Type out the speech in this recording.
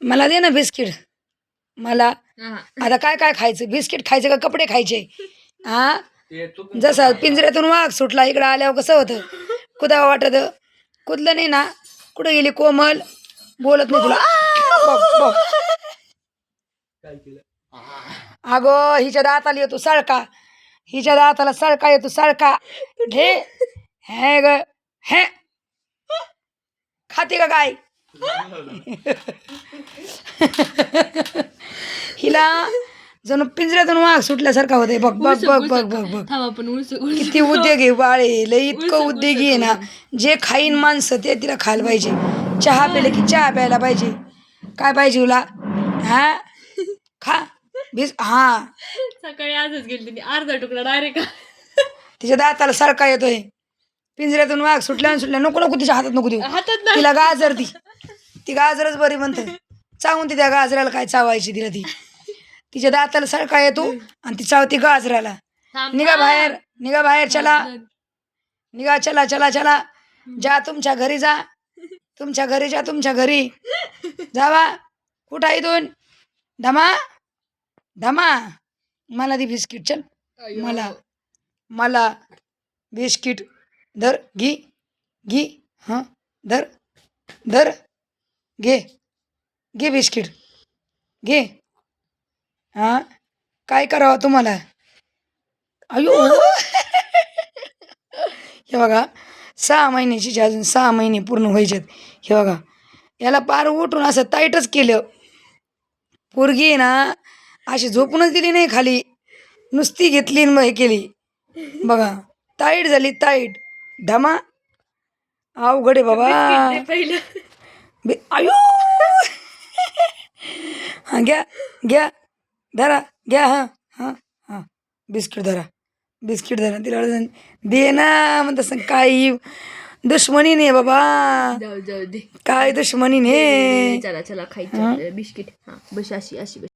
मला दे ना बिस्किट. मला हा. आता काय काय खायचं? बिस्किट खायचं का कपडे खायचे? हा? जसं पिंजऱ्यातून वाघ सुटला इकडं आल्यावर कसं होतं? कुदावं वाटत? कुदलं नाही ना? कुठं गेली कोमल? बोलत नाही तुला. आ, बघ, बघ. काय केलं? अगो हिच्या दाताला येतो सळका. हिच्या दाताला सळका येतो सळका. घे हे ग हे. खाते का काय? हिला जणू पिंजऱ्यातून वाघ सुटल्यासारखा होते बघ बघ बघ बघ बघ. बघ किती उद्योग आहे बाळे लय इतकं उद्योगी आहे ना. जे खाईन माणसं ते तिला खायला पाहिजे. चहा प्यायला की चहा प्यायला पाहिजे. काय पाहिजे तुला? हा? खा. बीस हा. सकाळी आजच गेली तिने अर्धा तुकडा डायरेक्ट तिच्या दाताला सारखा येतोय. पिंजऱ्यातून वाघ सुटल्या सुटल्या नको नको तिच्या हातात नको देऊ. हातात तिला गाजर ती ती गाजरच बरी म्हणते. चावून ती त्या गाजराला काय चावायची तिला ती. तिच्या दाताला सळका येतो आणि ती चावती गाजराला. निघा. बाहेर निघा बाहेर चला. निघा चला चला चला. जा तुमच्या घरी जा. तुमच्या घरी जा तुमच्या घरी. जावा. कुठं इथून? धमा? धमा. मला ती बिस्किट चल. मला. मला बिस्किट धर घी घी हां धर धर घे. घे बिस्किट. घे. हां? काय करावं तुम्हाला? अयो. हे बघा सहा महिन्याची अजून सहा महिने पूर्ण व्हायच्यात हे बघा. याला पार उठून असं टाईटच केलं. पोरगी ना अशी झोपूनच दिली नाही खाली. नुसती घेतली मग हे केली. बघा ताईट झाली ताईट धमा. अवघड आहे बाबा. बे- आयो हा घ्या घ्या धरा घ्या हां हां हां बिस्किट धरा बिस्किट धरा तिला दे ना मग तसं काही दुश्मनी नाही बाबा। जाऊ जाऊ दे। काय दुश्मनी नाही चला चला खायचं बिस्किट हा बस अशी अशी बस।